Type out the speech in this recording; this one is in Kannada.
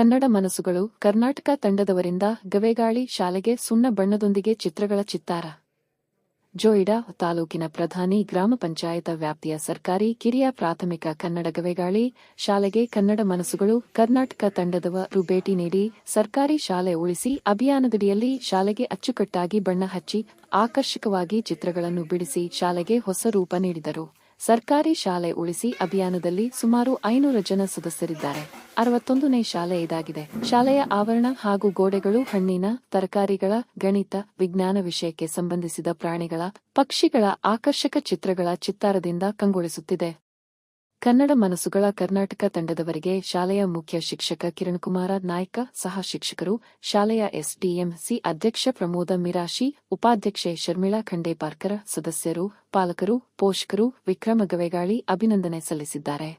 ಕನ್ನಡ ಮನಸ್ಸುಗಳು ಕರ್ನಾಟಕ ತಂಡದವರಿಂದ ಗವೆಗಾಳಿ ಶಾಲೆಗೆ ಸುಣ್ಣ ಬಣ್ಣದೊಂದಿಗೆ ಚಿತ್ರಗಳ ಚಿತ್ತಾರ. ಜೋಯಿಡಾ ತಾಲೂಕಿನ ಪ್ರಧಾನಿ ಗ್ರಾಮ ಪಂಚಾಯತ ವ್ಯಾಪ್ತಿಯ ಸರ್ಕಾರಿ ಕಿರಿಯ ಪ್ರಾಥಮಿಕ ಕನ್ನಡ ಗವೆಗಾಳಿ ಶಾಲೆಗೆ ಕನ್ನಡ ಮನಸ್ಸುಗಳು ಕರ್ನಾಟಕ ತಂಡದವರು ಭೇಟಿ ನೀಡಿ ಸರ್ಕಾರಿ ಶಾಲೆ ಉಳಿಸಿ ಅಭಿಯಾನದಡಿಯಲ್ಲಿ ಶಾಲೆಗೆ ಅಚ್ಚುಕಟ್ಟಾಗಿ ಬಣ್ಣ ಹಚ್ಚಿ ಆಕರ್ಷಕವಾಗಿ ಚಿತ್ರಗಳನ್ನು ಬಿಡಿಸಿ ಶಾಲೆಗೆ ಹೊಸ ರೂಪ ನೀಡಿದರು. ಸರ್ಕಾರಿ ಶಾಲೆ ಉಳಿಸಿ ಅಭಿಯಾನದಲ್ಲಿ ಸುಮಾರು ಐನೂರು ಜನ ಸದಸ್ಯರಿದ್ದಾರೆ. ಅರವತ್ತೊಂದನೇ ಶಾಲೆ ಇದಾಗಿದೆ. ಶಾಲೆಯ ಆವರಣ ಹಾಗೂ ಗೋಡೆಗಳು ಹಣ್ಣಿನ, ತರಕಾರಿಗಳ, ಗಣಿತ, ವಿಜ್ಞಾನ ವಿಷಯಕ್ಕೆ ಸಂಬಂಧಿಸಿದ ಪ್ರಾಣಿಗಳ, ಪಕ್ಷಿಗಳ ಆಕರ್ಷಕ ಚಿತ್ರಗಳ ಚಿತ್ತಾರದಿಂದ ಕಂಗೊಳಿಸುತ್ತಿದೆ. ಕನ್ನಡ ಮನಸ್ಸುಗಳ ಕರ್ನಾಟಕ ತಂಡದವರಿಗೆ ಶಾಲೆಯ ಮುಖ್ಯ ಶಿಕ್ಷಕ ಕಿರಣ್ ಕುಮಾರ ನಾಯ್ಕ, ಸಹ ಶಿಕ್ಷಕರು, ಶಾಲೆಯ ಎಸ್ಡಿಎಂಸಿ ಅಧ್ಯಕ್ಷ ಪ್ರಮೋದ ಮಿರಾಶಿ, ಉಪಾಧ್ಯಕ್ಷೆ ಶರ್ಮಿಳಾ ಖಂಡೇಪಾರ್ಕರ ಸದಸ್ಯರು, ಪಾಲಕರು, ಪೋಷಕರು, ವಿಕ್ರಮ ಗವೆಗಾಳಿ ಅಭಿನಂದನೆ ಸಲ್ಲಿಸಿದ್ದಾರೆ.